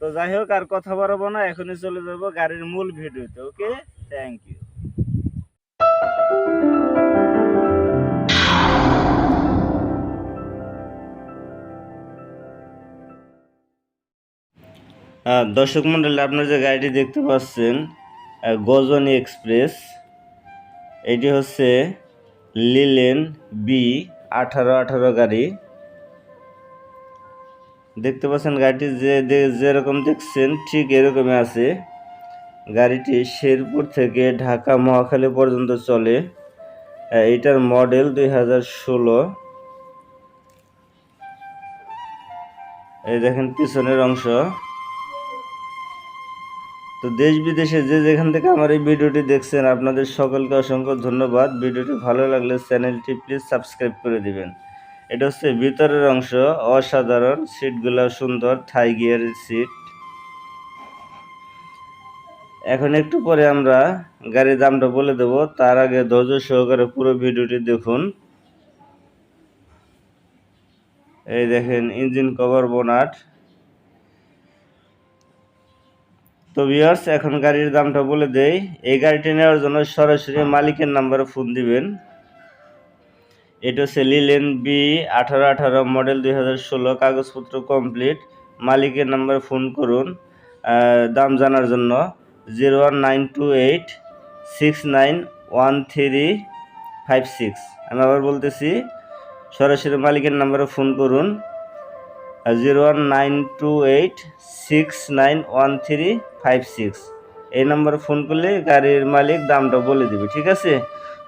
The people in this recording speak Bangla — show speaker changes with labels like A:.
A: তো যাই হোক, আর কথা বাড়াবো না, এখনই চলে যাব গাড়ির মূল ভিডিওতে, ওকে? থ্যাংক ইউ দর্শক মন্ডলী, আপনার যে গাড়িটি দেখতে পাচ্ছেন গজনী এক্সপ্রেস, এটি হচ্ছে লিলেন বি আঠারো আঠারো গাড়ি। দেখতে পাচ্ছেন গাড়িটি যে যেরকম দেখছেন ঠিক এরকমই আছে। গাড়িটি শেরপুর থেকে ঢাকা মহাখালী পর্যন্ত চলে। এটার মডেল দুই হাজার ষোলো। এই দেখেন পিছনের অংশ। তো দেশ বিদেশে যে যেখান থেকে আমার এই ভিডিওটি দেখছেন, আপনাদের সকলকে অসংখ্য ধন্যবাদ। ভিডিওটি ভালো লাগলে চ্যানেলটি প্লিজ সাবস্ক্রাইব করে দিবেন। এটা হচ্ছে ভিতরের অংশ, অসাধারণ। সিটগুলো সুন্দর, থাই গিয়ারের সিট। এখন একটু পরে আমরা গাড়ির দামটা বলে দেব। তার আগে ধৈর্য সহকারে পুরো ভিডিওটি দেখুন। এই দেখেন, ইঞ্জিন কভার বোনাট। তো ভিউয়ার্স, এখন গাড়ির দামটা বলে দেই। এই গাড়িটি নেওয়ার জন্য সরাসরি মালিকের নাম্বারে ফোন দিবেন। এটা হচ্ছে লিলেন বি আঠারো আঠারো মডেল দুই হাজার ষোলো, কাগজপত্র কমপ্লিট। মালিকের নাম্বারে ফোন করুন দাম জানার জন্য। Zero one nine two eight six nine one three five six. আমি আবার বলতেছি, সরাসরি মালিকের নাম্বারে ফোন করুন zero one nine two eight six nine one three five six. এই নম্বরে ফোন করলে গাড়ির মালিক দামটা বলে দিবে, ঠিক আছে?